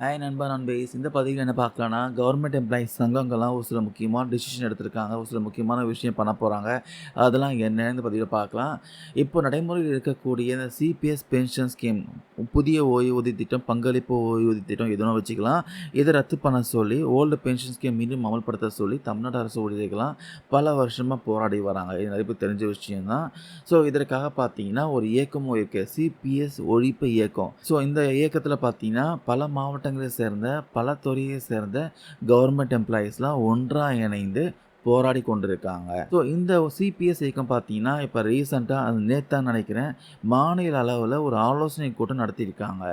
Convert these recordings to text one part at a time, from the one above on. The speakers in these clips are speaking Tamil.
ஹாய் நண்பா நண்பேஸ் இந்த பதிவில் என்ன பார்க்கலான்னா கவர்மெண்ட் எம்ப்ளாயிஸ் சங்கங்கள்லாம் ஒரு சில முக்கியமான டிசிஷன் எடுத்திருக்காங்க ஒரு சில முக்கியமான விஷயம் பண்ண போகிறாங்க அதெல்லாம் என்னன்னு இந்த பதிவில் பார்க்கலாம். இப்போ நடைமுறையில் இருக்கக்கூடிய இந்த சிபிஎஸ் பென்ஷன் ஸ்கீம் புதிய ஓய்வூதிய திட்டம் பங்களிப்பு ஓய்வூதிய திட்டம் எதுவும் வச்சுக்கலாம். இதை ரத்து பண்ண சொல்லி ஓல்டு பென்ஷன் ஸ்கீம் மீண்டும் அமல்படுத்த சொல்லி தமிழ்நாடு அரசு ஊழியர்கள்லாம் பல வருஷமாக போராடி வராங்க. இது நிறைய பேர் தெரிஞ்ச விஷயம்தான். ஸோ இதற்காக பார்த்தீங்கன்னா ஒரு இயக்கமும் இருக்குது சிபிஎஸ் ஒழிப்பு இயக்கம். ஸோ இந்த இயக்கத்தில் பார்த்தீங்கன்னா பல மாவட்ட மாவட்டங்களை சேர்ந்த பல துறையை சேர்ந்த கவர்மெண்ட் எம்ப்ளாயீஸ்லாம் ஒன்றாக இணைந்து போராடி கொண்டிருக்காங்க. ஸோ இந்த சிபிஎஸ் இயக்கம் பார்த்தீங்கன்னா இப்போ ரீசெண்டாக அது நேத்தான் நினைக்கிறேன் மாநில அளவில் ஒரு ஆலோசனை கூட்டம் நடத்தியிருக்காங்க.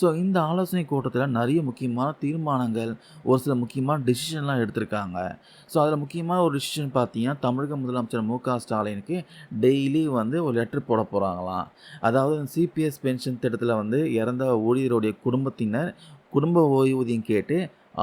ஸோ இந்த ஆலோசனை கூட்டத்தில் நிறைய முக்கியமான தீர்மானங்கள் ஒரு சில முக்கியமான டிசிஷன்லாம் எடுத்திருக்காங்க. ஸோ அதில் முக்கியமான ஒரு டிசிஷன் பார்த்தீங்கன்னா தமிழக முதலமைச்சர் மு க ஸ்டாலினுக்கு டெய்லி வந்து ஒரு லெட்டர் போட போகிறாங்களாம் அதாவது சிபிஎஸ் பென்ஷன் திட்டத்தில் வந்து இறந்த ஊழியருடைய குடும்பத்தினர் குடும்ப ஓய்வூதியம் கேட்டு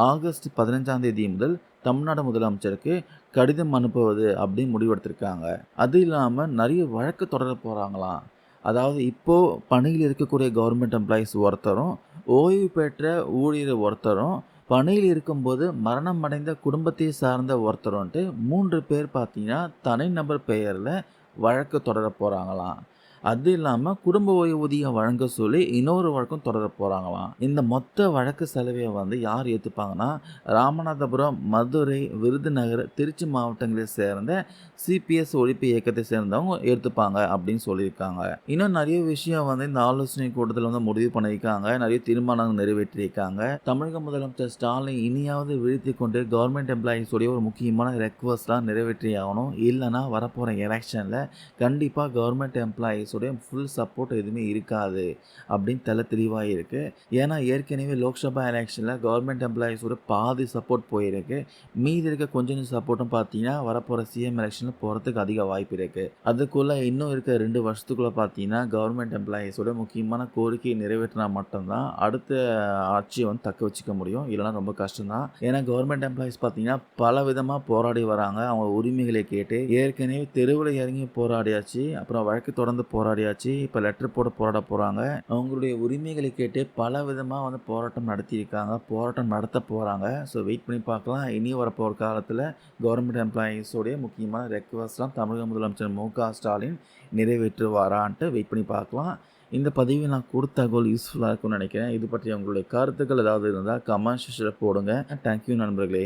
ஆகஸ்ட் பதினஞ்சாம் தேதி முதல் தமிழ்நாடு முதலமைச்சருக்கு கடிதம் அனுப்புவது அப்படின்னு முடிவெடுத்திருக்காங்க. அது இல்லாமல் நிறைய வழக்கு தொடர போகிறாங்களாம் அதாவது இப்போது பணியில் இருக்கக்கூடிய கவர்மெண்ட் எம்ப்ளாயீஸ் ஒருத்தரும் ஓய்வு பெற்ற ஊழியர் ஒருத்தரும் பணியில் இருக்கும்போது மரணம் அடைந்த குடும்பத்தை சார்ந்த ஒருத்தருன்ட்டு மூன்று பேர் பார்த்தீங்கன்னா தனிநபர் பெயரில் வழக்கு தொடர போகிறாங்களாம் அது இல்லாமல் குடும்ப ஓய்வூதியம் வழங்க சொல்லி இன்னொரு வழக்கம் தொடர போகிறாங்களாம் இந்த மொத்த வழக்கு செலவையை வந்து யார் ஏற்றுப்பாங்கன்னா ராமநாதபுரம் மதுரை விருதுநகர் திருச்சி மாவட்டங்களை சேர்ந்த சிபிஎஸ் ஒழிப்பு இயக்கத்தை சேர்ந்தவங்க ஏற்றுப்பாங்க அப்படின்னு சொல்லியிருக்காங்க. இன்னும் நிறைய விஷயம் வந்து இந்த ஆலோசனை கூட்டத்தில் வந்து முடிவு பண்ணியிருக்காங்க. நிறைய தீர்மானங்கள் நிறைவேற்றியிருக்காங்க. தமிழக முதலமைச்சர் ஸ்டாலின் இனியாவது வீழ்த்தி கொண்டு கவர்மெண்ட் எம்ப்ளாயீஸோடைய ஒரு முக்கியமான ரெக்வஸ்ட்லாம் நிறைவேற்றி ஆகணும் இல்லைனா வரப்போகிற எலெக்ஷனில் கண்டிப்பாக கவர்மெண்ட் எம்ப்ளாயீஸ் காங்கிரஸோடைய ஃபுல் சப்போர்ட் எதுவுமே இருக்காது அப்படின்னு தெல தெளிவாக இருக்குது ஏன்னா ஏற்கனவே லோக்சபா எலெக்ஷனில் கவர்மெண்ட் எம்ப்ளாயீஸோட பாதி சப்போர்ட் போயிருக்கு. மீதி இருக்க கொஞ்சம் சப்போர்ட்டும் பார்த்தீங்கன்னா வரப்போகிற சிஎம் எலெக்ஷனில் போகிறதுக்கு அதிக வாய்ப்பு இருக்குது அதுக்குள்ளே இன்னும் இருக்க ரெண்டு வருஷத்துக்குள்ளே பார்த்தீங்கன்னா கவர்மெண்ட் எம்ப்ளாயீஸோட முக்கியமான கோரிக்கையை நிறைவேற்றினா மட்டும்தான் அடுத்த ஆட்சியை வந்து தக்க வச்சுக்க முடியும். இல்லைனா ரொம்ப கஷ்டம் தான் ஏன்னா கவர்மெண்ட் எம்ப்ளாயீஸ் பார்த்தீங்கன்னா பல விதமாக போராடி வராங்க. அவங்க உரிமைகளை கேட்டு ஏற்கனவே தெருவில் இறங்கி போராடியாச்சு. அப்புறம் வழக்கு தொடர்ந்து போராடி போராடியாச்சு. இப்போ லெட்டர் போட போராட போகிறாங்க அவங்களுடைய உரிமைகளை கேட்டு பல விதமாக வந்து போராட்டம் நடத்தியிருக்காங்க. போராட்டம் நடத்த போகிறாங்க ஸோ வெயிட் பண்ணி பார்க்கலாம். இனி வரப்போகிற காலத்தில் கவர்மெண்ட் எம்ப்ளாயீஸோடைய முக்கியமான ரெக்வஸ்ட்லாம் தமிழக முதலமைச்சர் மு க ஸ்டாலின் நிறைவேற்றுவாரான்ட்டு வெயிட் பண்ணி பார்க்கலாம். இந்த பதிவை நான் கொடுத்த தகவல் யூஸ்ஃபுல்லாக இருக்கும்னு நினைக்கிறேன். இது பற்றி உங்களுடைய கருத்துக்கள் ஏதாவது இருந்தால் கமெண்ட் செக்ஷனில் போடுங்க. தேங்க்யூ நண்பர்களே.